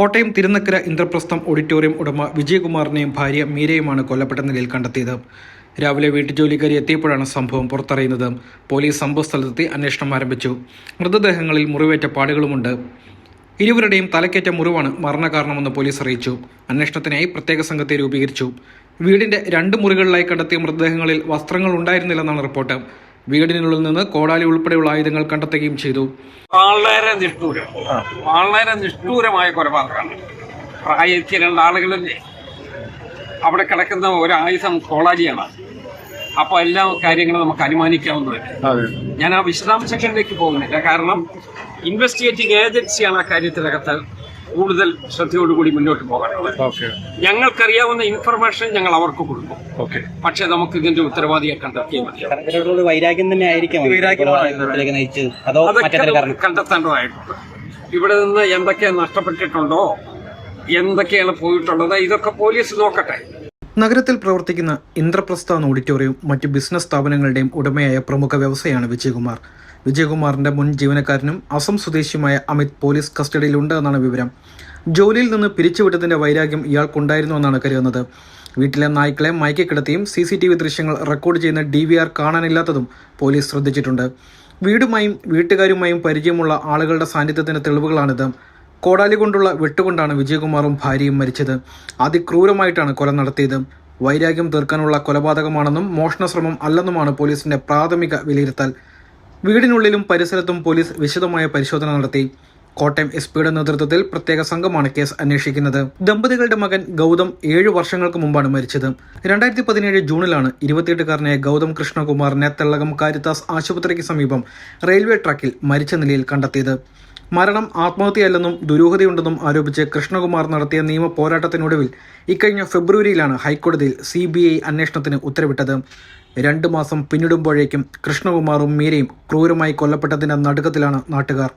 Kottayam Thirunakkara Indraprastha auditorium ഉടമ വിജയകുമാറിനെയും ഭാര്യ മീരയുമാണ് കൊല്ലപ്പെട്ട നിലയിൽ കണ്ടെത്തിയത്. രാവിലെ വീട്ടുജോലിക്കാരി എത്തിയപ്പോഴാണ് സംഭവം പുറത്തറിയുന്നത്. പോലീസ് സംഭവസ്ഥലത്തെത്തി അന്വേഷണം ആരംഭിച്ചു. മൃതദേഹങ്ങളിൽ മുറിവേറ്റ പാടുകളുമുണ്ട്. ഇരുവരുടെയും തലക്കേറ്റ മുറിവാണ് മരണകാരണമെന്ന് പോലീസ് അറിയിച്ചു. അന്വേഷണത്തിനായി പ്രത്യേക സംഘത്തെ രൂപീകരിച്ചു. വീടിന്റെ രണ്ട് മുറികളിലായി കണ്ടെത്തിയ മൃതദേഹങ്ങളിൽ വസ്ത്രങ്ങൾ ഉണ്ടായിരുന്നില്ലെന്നാണ് റിപ്പോർട്ട്. വീടിനുള്ളിൽ നിന്ന് കോടാലി ഉൾപ്പെടെയുള്ള ആയുധങ്ങൾ കണ്ടെത്തുകയും ചെയ്തു. വളരെ നിഷ്ഠൂരം. വളരെ നിഷ്ഠൂരമായ കൊലപാതകമാണ്. പ്രായത്തിൽ രണ്ടാളുകളില്ലേ? അവിടെ കിടക്കുന്ന ഒരു ആയുധം കോളാജിയാണ് അപ്പൊ എല്ലാ കാര്യങ്ങളും നമുക്ക് അനുമാനിക്കാവുന്നതല്ലേ? ഞാൻ ആ വിശദാംശങ്ങളിലേക്ക് പോകുന്നില്ല. കാരണം ഇൻവെസ്റ്റിഗേറ്റിംഗ് ഏജൻസിയാണ് ആ കാര്യത്തിനകത്ത് കൂടുതൽ ശ്രദ്ധയോടുകൂടി മുന്നോട്ട് പോകാനുള്ളത് ഞങ്ങൾക്കറിയാവുന്ന ഇൻഫർമേഷൻ ഞങ്ങൾ അവർക്ക് കൊടുക്കും. പക്ഷെ നമുക്ക് ഇതിന്റെ ഉത്തരവാദിയെ കണ്ടെത്തിയാൽ മതി. വൈരാഗ്യം തന്നെ ആയിരിക്കും. അതൊക്കെ കണ്ടെത്തേണ്ടതായിട്ടുണ്ട്. ഇവിടെ നിന്ന് എന്തൊക്കെ നഷ്ടപ്പെട്ടിട്ടുണ്ടോ എന്തൊക്കെയാണ് പോയിട്ടുള്ളത് ഇതൊക്കെ പോലീസ് നോക്കട്ടെ. നഗരത്തിൽ പ്രവർത്തിക്കുന്ന ഇന്ദ്രപ്രസ്ഥ എന്ന ഓഡിറ്റോറിയം മറ്റ് ബിസിനസ് സ്ഥാപനങ്ങളുടെയും ഉടമയായ പ്രമുഖ വ്യവസായമാണ് വിജയകുമാർ. വിജയകുമാറിന്റെ മുൻ ജീവനക്കാരനും അസം സ്വദേശിയുമായ അമിത് പോലീസ് കസ്റ്റഡിയിലുണ്ട് എന്നാണ് വിവരം. ജോലിയിൽ നിന്ന് പിരിച്ചുവിട്ടതിന്റെ വൈരാഗ്യം ഇയാൾക്കുണ്ടായിരുന്നു എന്നാണ് കരുതുന്നത്. വീട്ടിലെ നായ്ക്കളെ മയക്കിക്കിടത്തിയും സി സി ടി വി ദൃശ്യങ്ങൾ റെക്കോർഡ് ചെയ്യുന്ന ഡി വി ആർ കാണാനില്ലാത്തതും പോലീസ് ശ്രദ്ധിച്ചിട്ടുണ്ട്. വീടുമായും വീട്ടുകാരുമായും പരിചയമുള്ള ആളുകളുടെ സാന്നിധ്യത്തിന്റെ തെളിവുകളാണിത്. കോടാലി കൊണ്ടുള്ള വെട്ടുകൊണ്ടാണ് വിജയകുമാറും ഭാര്യയും മരിച്ചത്. അതിക്രൂരമായിട്ടാണ് കൊല നടത്തിയത്. വൈരാഗ്യം തീർക്കാനുള്ള കൊലപാതകമാണെന്നും മോഷണശ്രമം അല്ലെന്നുമാണ് പോലീസിന്റെ പ്രാഥമിക വിലയിരുത്തൽ. വീടിനുള്ളിലും പരിസരത്തും പോലീസ് വിശദമായ പരിശോധന നടത്തി. കോട്ടയം എസ് പിയുടെ നേതൃത്വത്തിൽ പ്രത്യേക സംഘമാണ് കേസ് അന്വേഷിക്കുന്നത്. ദമ്പതികളുടെ മകൻ ഗൗതം ഏഴു വർഷങ്ങൾക്ക് മുമ്പാണ് മരിച്ചത്. രണ്ടായിരത്തി പതിനേഴ് ജൂണിലാണ് ഇരുപത്തിയെട്ടുകാരനായ ഗൗതം കൃഷ്ണകുമാറിനെ തെള്ളകം കാരിത്താസ് ആശുപത്രിക്ക് സമീപം റെയിൽവേ ട്രാക്കിൽ മരിച്ച നിലയിൽ കണ്ടെത്തിയത്. മരണം ആത്മഹത്യയല്ലെന്നും ദുരൂഹതയുണ്ടെന്നും ആരോപിച്ച് കൃഷ്ണകുമാർ നടത്തിയ നിയമ പോരാട്ടത്തിനൊടുവിൽ ഇക്കഴിഞ്ഞ ഫെബ്രുവരിയിലാണ് ഹൈക്കോടതിയിൽ സി ബി ഐ അന്വേഷണത്തിന് ഉത്തരവിട്ടത്. രണ്ടു മാസം പിന്നിടുമ്പോഴേക്കും കൃഷ്ണകുമാറും മീരയും ക്രൂരമായി കൊല്ലപ്പെട്ടതിന്റെ നടുക്കത്തിലാണ് നാട്ടുകാർ.